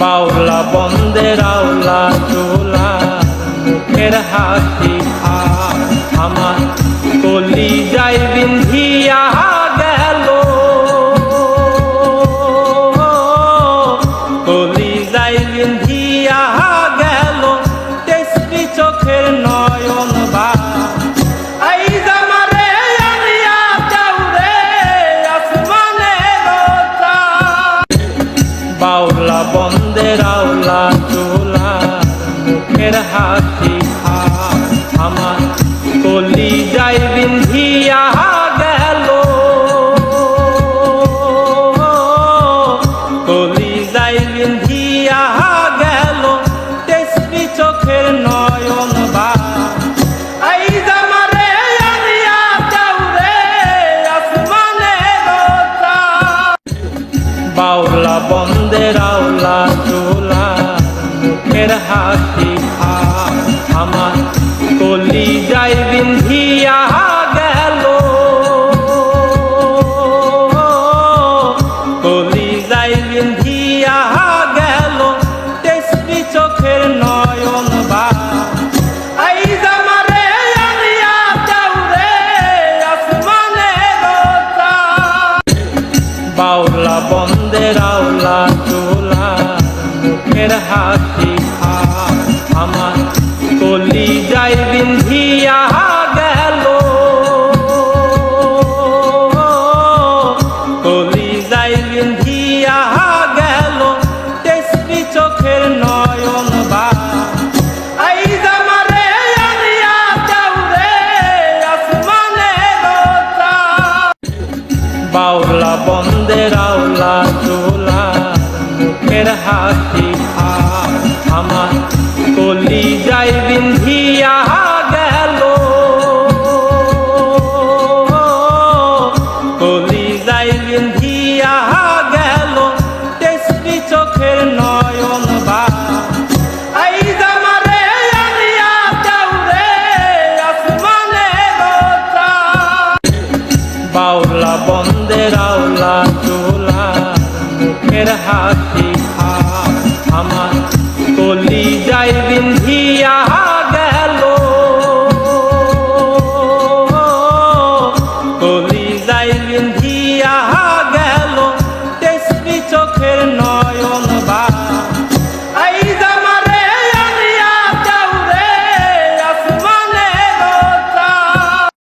বাউলা বন্দের আওলা চোলা, মুখের হাসি আমার কলি যাই বিন্ধিয়া গেল। কলি যাই বিন্ধিয়া গেল, তেসরি চোখের নয়ন বা এই জামারে বাউলা আওলা চোলা মুখের হাসি হাসি আর আমার কলি যাই বিন্ধিয়া গেল। কলি যাই বিন্ধিয়া গেল। তেসরি চোখের নয়ন বা। বাউলা বন্দের আওলা চোলা, মুখের হাসি বাউলা বন্দের আওলা চোলা, মুখের হাসি আমার কলি যাই বিন্ধিয়া গেল। কলি যাই বিন্ধিয়া গেল। তেসরি চোখের নয়ন বা আওলা চোলা মুখের হাসি।